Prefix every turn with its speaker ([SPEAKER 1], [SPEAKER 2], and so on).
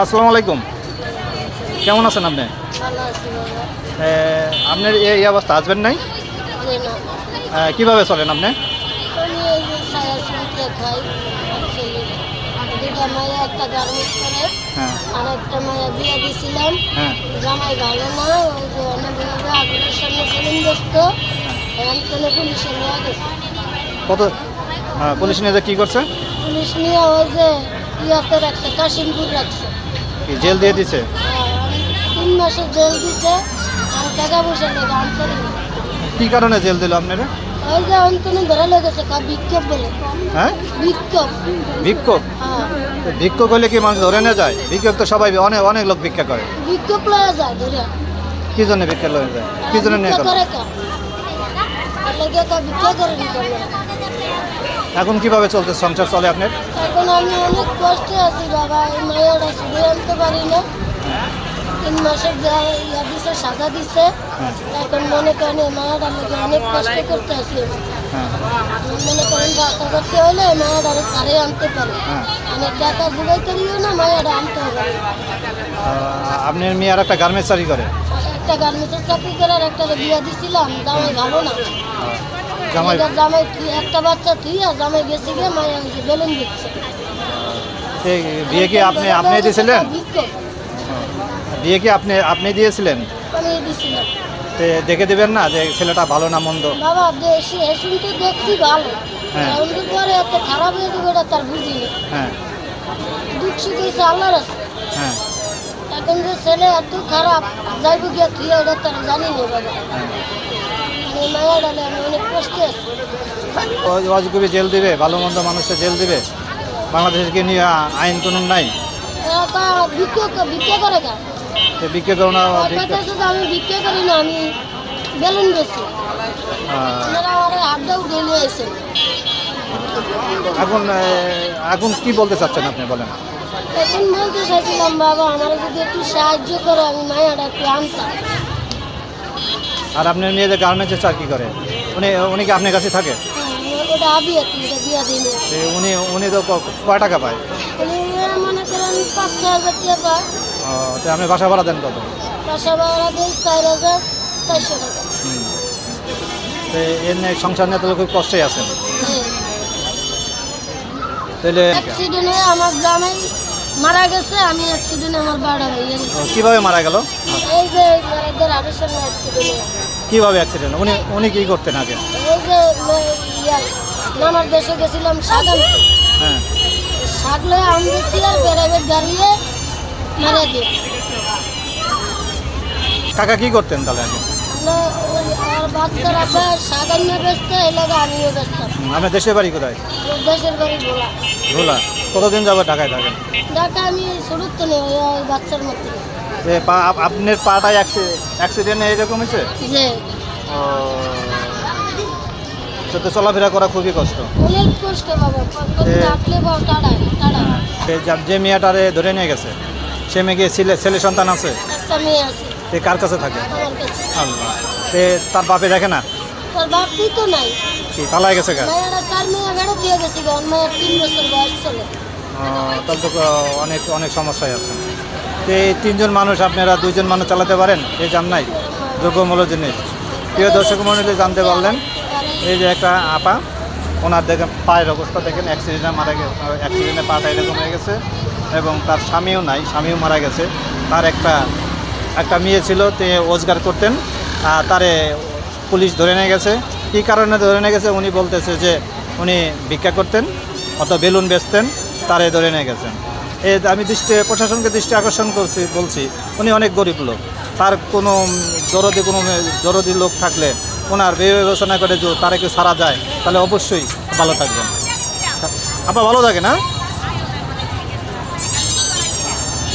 [SPEAKER 1] আসসালামু আলাইকুম। কেমন আছেন আপনি? আপনার এই অবস্থা হাজবেন্ড নাই? কীভাবে চলেন আপনি? হ্যাঁ। হ্যাঁ। কত? হ্যাঁ, পুলিশ নিয়ে কী করছে?
[SPEAKER 2] পুলিশ নিয়ে ওই যে রাখছে কাশিমপুর রাখছে।
[SPEAKER 1] কি জেল দিয়ে দিছে?
[SPEAKER 2] আর তিন মাসের জেল দিছে আর টাকা পয়সা লেগে আনতে
[SPEAKER 1] কি কারণে জেল দিল আপনারা?
[SPEAKER 2] ওই যে অন্তনে ধরে লেগেছে কা বিক্ষোভ বলে।
[SPEAKER 1] হ্যাঁ?
[SPEAKER 2] বিক্ষোভ। হ্যাঁ।
[SPEAKER 1] হলে কি মানুষ ধরে যায়? তো সবাই অনেক অনেক লোক ভিক্ষা করে।
[SPEAKER 2] বিক্ষোভ লয়ে যায় ধরে।
[SPEAKER 1] কি জন্য ভিক্ষা লয়ে যায়? কি জন্য নিয়ে করে
[SPEAKER 2] করে কা? আর কা ভিক্ষা করে
[SPEAKER 1] এখন কীভাবে চলছে সংসার চলে আপনার?
[SPEAKER 2] এখন আমি অনেক কষ্টে আছি বাবা এই মায়েরা শুধু আনতে পারি না। তিন মাসের যা ইয়া দিছে সাজা দিছে।
[SPEAKER 1] হ্যাঁ।
[SPEAKER 2] এখন মনে করেন এই মায়েরা লেগে অনেক কষ্ট করতে আছি।
[SPEAKER 1] হ্যাঁ।
[SPEAKER 2] মনে করেন বাসা করতে হলে মায়েরা সারে আনতে পারে।
[SPEAKER 1] হ্যাঁ।
[SPEAKER 2] আমি টাকা জোগাই করিও না মায়ের আনতে হবে
[SPEAKER 1] আপনার মেয়ে আর একটা গার্মেন্টস চাকরি করে?
[SPEAKER 2] একটা গার্মেন্টসের চাকরি করে আর একটা বিয়া দিছিলাম জামাই ভালো না।
[SPEAKER 1] জামাই
[SPEAKER 2] জামাই একটা বাচ্চা তুই আর জামাই গেছে গিয়ে মায়ের বেলুন দিচ্ছে।
[SPEAKER 1] বিয়ে কি আপনি আপনি দিয়েছিলেন? বিয়ে কি আপনি আপনি দিয়েছিলেন? দেখে দেবেন না যে ছেলেটা ভালো না মন্দ?
[SPEAKER 2] বাবা তো দেখছি ভালো।
[SPEAKER 1] হ্যাঁ।
[SPEAKER 2] এখন পরে এত খারাপ হয়ে তার বুঝিনি
[SPEAKER 1] হ্যাঁ।
[SPEAKER 2] দুঃখ সুখ হয়েছে আল্লাহর আছে।
[SPEAKER 1] হ্যাঁ।
[SPEAKER 2] এখন যে ছেলে এত খারাপ যাইব গিয়া তুই এটা তার জানি না বাবা।
[SPEAKER 1] জেল দিবে ভালো মন্দ মানুষকে জেল দিবে। বাংলাদেশের কি নিয়ে আইন কানুন নাই? এখন এখন কি বলতে চাচ্ছেন আপনি, বলেন।
[SPEAKER 2] এখন বলতে বাবা, আমার যদি একটু সাহায্য করো, আমি মায়াটা একটু আনতাম।
[SPEAKER 1] আর আপনার মেয়ে যে গার্মেন্টসে চাকরি করে। উনি উনি কি আপনার কাছে থাকে?
[SPEAKER 2] হ্যাঁ,
[SPEAKER 1] উনি উনি তো ক- কয় টাকা পায়? তো আপনি বাসা ভাড়া দেন কত?
[SPEAKER 2] বাসা ভাড়া দিই চার হাজার চারশো টাকা।
[SPEAKER 1] তো এর নিয়ে সংসার নিয়ে তো খুব কষ্টই আছেন।
[SPEAKER 2] হ্যাঁ।
[SPEAKER 1] তাহলে
[SPEAKER 2] অ্যাক্সিডেন্ট আমার জামাই মারা গেছে আমি অ্যাক্সিডেন্টে আমার বাড়া হয়ে গেছে।
[SPEAKER 1] কীভাবে মারা গেল?
[SPEAKER 2] এই যে আরের অ্যাক্সিডেন্ট
[SPEAKER 1] কীভাবে অ্যাক্সিডেন্ট উনি উনি কি করতেন আগে?
[SPEAKER 2] এই যে দেশে গেছিলাম শাক
[SPEAKER 1] হ্যাঁ।
[SPEAKER 2] লয়ে আনতেছি আর প্রাইভেট গাড়িয়ে মারা দিয়ে
[SPEAKER 1] কাকা কি করতেন তাহলে আগে?
[SPEAKER 2] আর বাচ্চার শাক আনিয়ে ব্যস্ত এই লাগে আমিও ব্যস্তাম
[SPEAKER 1] আপনার দেশের বাড়ি কোথায়?
[SPEAKER 2] দেশের বাড়ি বলা
[SPEAKER 1] ভোলা। কতদিন যাবে ঢাকায় থাকেন?
[SPEAKER 2] ঢাকা আমি শুরুত তো নেই ওই বাচ্চার মতো
[SPEAKER 1] যে আপনার পাটায় অ্যাক্সিডেন্ট এরকম হয়েছে? ও। তো চলাফেরা করা খুবই কষ্ট।
[SPEAKER 2] অনেক কষ্ট বাবা
[SPEAKER 1] যা- মেয়েটারে ধরে নিয়ে গেছে সে মেয়ে গিয়ে ছেলে ছেলে সন্তান আছে? কার কাছে থাকে? আল্লাহ। সে তার বাপে দেখে না?
[SPEAKER 2] তার বাপই তো নাই।
[SPEAKER 1] কি পালায় গেছে গা?
[SPEAKER 2] মায়েরা চার মেয়ে বেড়ে দিয়ে গেছে গান মায়ের তিন বছর বয়স চলে।
[SPEAKER 1] তাহলে তো অনেক অনেক সমস্যায় আছে। তো এই তিনজন মানুষ আপনারা দুইজন মানুষ চালাতে পারেন? এই জান নাই? যোগ্যমূল্য জিনিস প্রিয় দর্শক মন্ডলী জানতে পারলেন? এই যে একটা আপা ওনার দেখেন পায়ের অবস্থা দেখেন অ্যাক্সিডেন্টে মারা গেছে অ্যাক্সিডেন্টে পাটা এরকম হয়ে গেছে এবং তার স্বামীও নাই স্বামীও মারা গেছে। তার একটা একটা মেয়ে ছিল তে রোজগার করতেন আর তারে পুলিশ ধরে নিয়ে গেছে। কী কারণে ধরে নিয়ে গেছে? উনি বলতেছে যে উনি ভিক্ষা করতেন অত বেলুন বেচতেন, তারে ধরে নিয়ে গেছেন। এ আমি দৃষ্টি, প্রশাসনকে দৃষ্টি আকর্ষণ করছি, বলছি, উনি অনেক গরিব লোক। তার কোনো দরদি কোনো দরদি লোক থাকলে ওনার বিবেচনা করে যে তারা কেউ সারা যায় তাহলে অবশ্যই ভালো থাকবেন। আপা ভালো থাকে না?